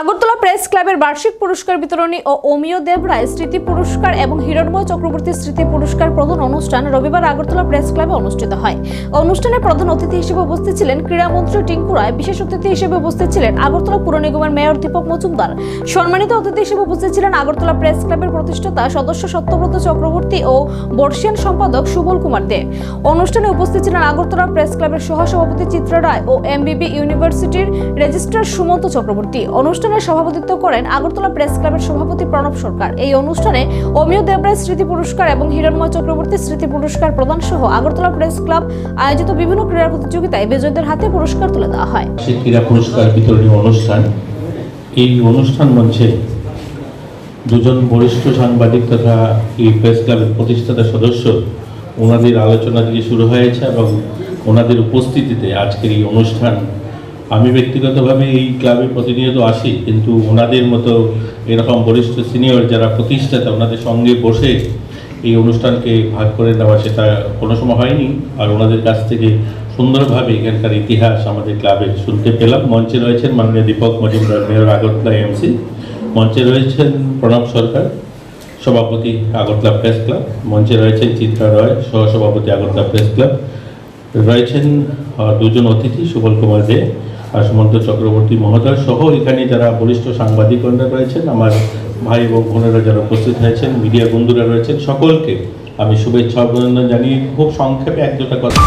Agartala press ক্লাবের বার্ষিক পুরস্কার বিতরণী ও অমিয় দেব রায় স্মৃতি পুরস্কার এবং হিরণময় চক্রবর্তী স্মৃতি পুরস্কার প্রদান অনুষ্ঠান রবিবার আগরতলা প্রেস ক্লাবে অনুষ্ঠিত হয়। অনুষ্ঠানে প্রধান অতিথি হিসেবে উপস্থিত ছিলেন ক্রীড়ামন্ত্রী টিঙ্কু রায়, বিশেষ অতিথি হিসেবে উপস্থিত ছিলেন আগরতলা পুর নিগমের মেয়র দীপক মজুমদার। সম্মানিত অতিথি হিসেবে উপস্থিত ছিলেন আগরতলা প্রেস ক্লাবের প্রতিষ্ঠাতা সদস্য সত্যব্রত চক্রবর্তী ও বর্ষিয়ান সম্পাদক সুবল কুমার দে। অনুষ্ঠানে উপস্থিত ছিলেন আগরতলা প্রেস ক্লাবের সহসভাপতি চিত্রা রায় ও এমবিবি ইউনিভার্সিটির রেজিস্ট্রার সুমন্ত চক্রবর্তী। অনুষ্ঠানে সভাপতিত্ব করেন আগরতলা প্রেস ক্লাবের সভাপতি প্রণব সরকার। এই অনুষ্ঠানে অমিয় দেবরায় স্মৃতি পুরস্কার এবং হিরণময় চক্রবর্তী স্মৃতি পুরস্কার প্রদান সহ আগরতলা প্রেস ক্লাব আয়োজিত বিভিন্ন ক্রীড়া প্রতিযোগিতায় বিজয়ীদের হাতে পুরস্কার তুলে দেওয়া হয়। ক্রীড়া পুরস্কার বিতরণী অনুষ্ঠান, এই অনুষ্ঠান মঞ্চে দুজন বরিষ্ঠ সাংবাদিক তথা এই প্রেস ক্লাবের প্রতিষ্ঠাতা সদস্য, ওনাদের আলোচনা দিয়ে শুরু হয়েছে এবং ওনাদের উপস্থিতিতে আজকের এই অনুষ্ঠান আমি ব্যক্তিগতভাবে এই ক্লাবে প্রতিনিয়ত আসি, কিন্তু ওনাদের মতো এরকম বরিষ্ঠ সিনিয়র যারা প্রতিষ্ঠাতা, ওনাদের সঙ্গে বসে এই অনুষ্ঠানকে ভাগ করে নেওয়া সেটা কোনো সময় হয়নি। আর ওনাদের কাছ থেকে সুন্দরভাবে এখানকার ইতিহাস আমাদের ক্লাবে শুনতে পেলাম। মঞ্চে রয়েছেন মাননীয় দীপক মজুমদার, মেয়র আগরতলা এমসি মঞ্চে রয়েছেন প্রণব সরকার, সভাপতি আগরতলা প্রেস ক্লাব। মঞ্চে রয়েছেন চিত্রা রয়, সহসভাপতি আগরতলা প্রেস ক্লাব। রয়েছেন দুজন অতিথি, সুবল কুমার দে আর সুমন্ত চক্রবর্তী মহোদয় সহ এখানে যারা বরিষ্ঠ সাংবাদিকরা রয়েছেন, আমার ভাই এবং বোনেরা যারা উপস্থিত হয়েছেন মিডিয়া বন্ধুরা রয়েছেন, সকলকে আমি শুভেচ্ছা অভিনন্দন জানিয়ে খুব সংক্ষেপে এক দুটা কথা।